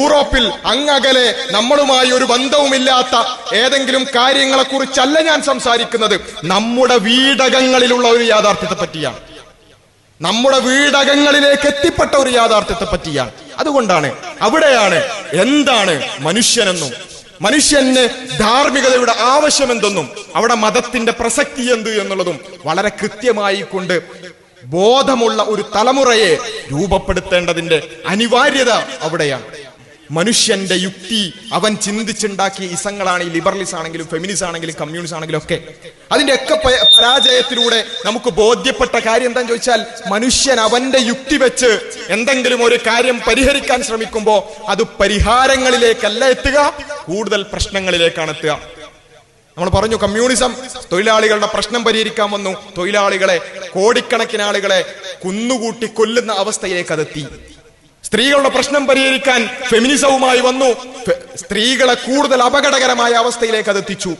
യൂറോപ്പിൽ അങ്ങകലെ നമ്മളുമായി ഒരു ബന്ധവുമില്ലാത്ത ഏതെങ്കിലും കാര്യങ്ങളെ കുറിച്ചല്ല ഞാൻ സംസാരിക്കുന്നത്. നമ്മുടെ വീടകങ്ങളിലുള്ള ഒരു യാഥാർത്ഥ്യത്തെ പറ്റിയാണ്. നമ്മുടെ വീടകങ്ങളിലേക്ക് എത്തിപ്പെട്ട ഒരു യാഥാർത്ഥ്യത്തെ പറ്റിയാണ്. അതുകൊണ്ടാണ് അവിടെയാണ് എന്താണ് മനുഷ്യനെന്നും മനുഷ്യന് ധാർമ്മികതയുടെ ആവശ്യമെന്തെന്നും അവിടെ മതത്തിന്റെ പ്രസക്തി എന്ത് എന്നുള്ളതും വളരെ കൃത്യമായി കൊണ്ട് ബോധമുള്ള ഒരു തലമുറയെ രൂപപ്പെടുത്തേണ്ടതിന്റെ അനിവാര്യത അവിടെയാണ്. മനുഷ്യന്റെ യുക്തി അവൻ ചിന്തിച്ചുണ്ടാക്കിയ ഇസങ്ങളാണ് ഈ ലിബറലിസ് ആണെങ്കിലും ഫെമിനിസ് ആണെങ്കിലും കമ്മ്യൂണിസ്റ്റ് ആണെങ്കിലും ഒക്കെ. അതിന്റെ ഒക്കെ പരാജയത്തിലൂടെ നമുക്ക് ബോധ്യപ്പെട്ട കാര്യം എന്താന്ന് ചോദിച്ചാൽ മനുഷ്യൻ അവന്റെ യുക്തി വെച്ച് എന്തെങ്കിലും ഒരു കാര്യം പരിഹരിക്കാൻ ശ്രമിക്കുമ്പോൾ അത് പരിഹാരങ്ങളിലേക്കല്ല എത്തുക കൂടുതൽ പ്രശ്നങ്ങളിലേക്കാണ് എത്തുക. നമ്മൾ പറഞ്ഞു കമ്മ്യൂണിസം തൊഴിലാളികളുടെ പ്രശ്നം പരിഹരിക്കാൻ വന്നു. തൊഴിലാളികളെ കോടിക്കണക്കിന് ആളുകളെ കുന്നുകൂട്ടി കൊല്ലുന്ന അവസ്ഥയിലേക്ക് അതെത്തി. സ്ത്രീകളുടെ പ്രശ്നം പരിഹരിക്കാൻ ഫെമിനിസവുമായി വന്നു. സ്ത്രീകളെ കൂടുതൽ അപകടകരമായ അവസ്ഥയിലേക്ക് അതെത്തിച്ചു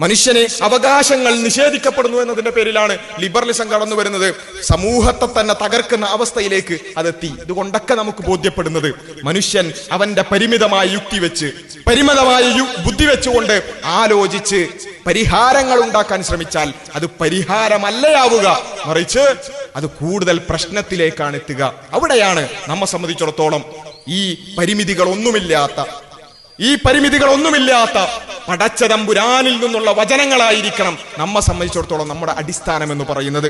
മനുഷ്യനെ അവകാശങ്ങൾ നിഷേധിക്കപ്പെടുന്നു എന്നതിന്റെ പേരിലാണ് ലിബറലിസം കടന്നു വരുന്നത്. സമൂഹത്തെ തന്നെ തകർക്കുന്ന അവസ്ഥയിലേക്ക് അതെത്തി ഇതുകൊണ്ടൊക്കെ നമുക്ക് ബോധ്യപ്പെടുന്നത് മനുഷ്യൻ അവന്റെ പരിമിതമായ യുക്തി വെച്ച് പരിമിതമായ ബുദ്ധി വെച്ചുകൊണ്ട് ആലോചിച്ച് പരിഹാരങ്ങൾ ഉണ്ടാക്കാൻ ശ്രമിച്ചാൽ അത് പരിഹാരമല്ലയാവുക. മറിച്ച് അത് കൂടുതൽ പ്രശ്നത്തിലേക്കാണ് എത്തുക അവിടെയാണ് നമ്മെ സംബന്ധിച്ചിടത്തോളം ഈ പരിമിതികൾ ഒന്നുമില്ലാത്ത ഈ പരിമിതികൾ ഒന്നുമില്ലാത്ത പടച്ചതമ്പുരാനിൽ നിന്നുള്ള വചനങ്ങളായിരിക്കണം നമ്മെ സംബന്ധിച്ചിടത്തോളം നമ്മുടെ അടിസ്ഥാനം എന്ന് പറയുന്നത്.